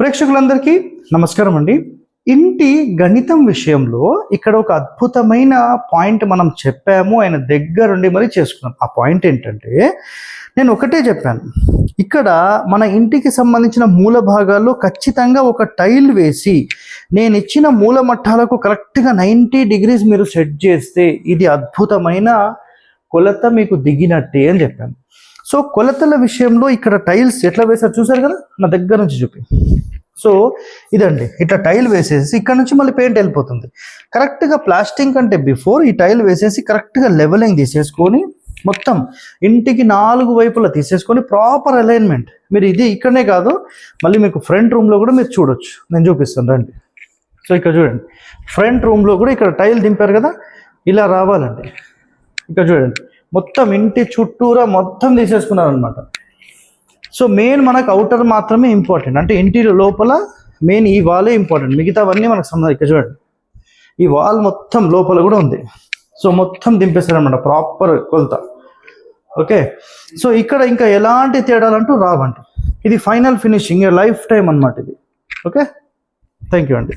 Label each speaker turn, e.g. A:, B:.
A: ప్రేక్షకులందరికీ నమస్కారం అండి. ఇంటి గణితం విషయంలో ఇక్కడ ఒక అద్భుతమైన పాయింట్ మనం చెప్పాము ఆయన దగ్గరుండి మరి చేసుకున్నాం. ఆ పాయింట్ ఏంటంటే నేను ఒకటే చెప్పాను. ఇక్కడ మన ఇంటికి సంబంధించిన మూల భాగాల్లో ఖచ్చితంగా ఒక టైల్ వేసి నేను ఇచ్చిన మూల మట్టాలకు కరెక్ట్గా నైంటీ డిగ్రీస్ మీరు సెట్ చేస్తే ఇది అద్భుతమైన కొలత మీకు దిగినట్టే అని చెప్పాను. సో కొలతల విషయంలో ఇక్కడ టైల్స్ ఎట్లా వేసారు చూసారు కదా? నా దగ్గర నుంచి చూపి. సో ఇదండి ఇట్లా టైల్ వేసేసి ఇక్కడ నుంచి మళ్ళీ పెయింట్ వెళ్ళిపోతుంది. కరెక్ట్గా ప్లాస్టింగ్ కంటే బిఫోర్ ఈ టైల్ వేసేసి కరెక్ట్గా లెవెలింగ్ తీసేసుకొని మొత్తం ఇంటికి నాలుగు వైపులా తీసేసుకొని ప్రాపర్ అలైన్మెంట్ మీరు ఇది ఇక్కడనే కాదు మళ్ళీ మీకు ఫ్రంట్ రూమ్లో కూడా మీరు చూడొచ్చు. నేను చూపిస్తాను రండి. సో ఇక్కడ చూడండి ఫ్రంట్ రూమ్లో కూడా ఇక్కడ టైల్ దింపారు కదా ఇలా రావాలండి. ఇక్కడ చూడండి మొత్తం ఇంటి చుట్టూరా మొత్తం తీసేసుకున్నారు అనమాట సో మెయిన్ మనకు అవుటర్ మాత్రమే ఇంపార్టెంట్ అంటే ఇంటీరియర్ లోపల మెయిన్ ఈ వాలే ఇంపార్టెంట్ మిగతావన్నీ మనకు సంబంధం ఇక్కడ చూడండి. ఈ వాల్ మొత్తం లోపల కూడా ఉంది. సో మొత్తం దింపేశారనమాట ప్రాపర్ కొలత. ఓకే సో ఇక్కడ ఇంకా ఎలాంటి తేడాలంటూ రావండి. ఇది ఫైనల్ ఫినిషింగ్ లైఫ్ టైం అన్నమాట ఇది. ఓకే థ్యాంక్ యూ అండి.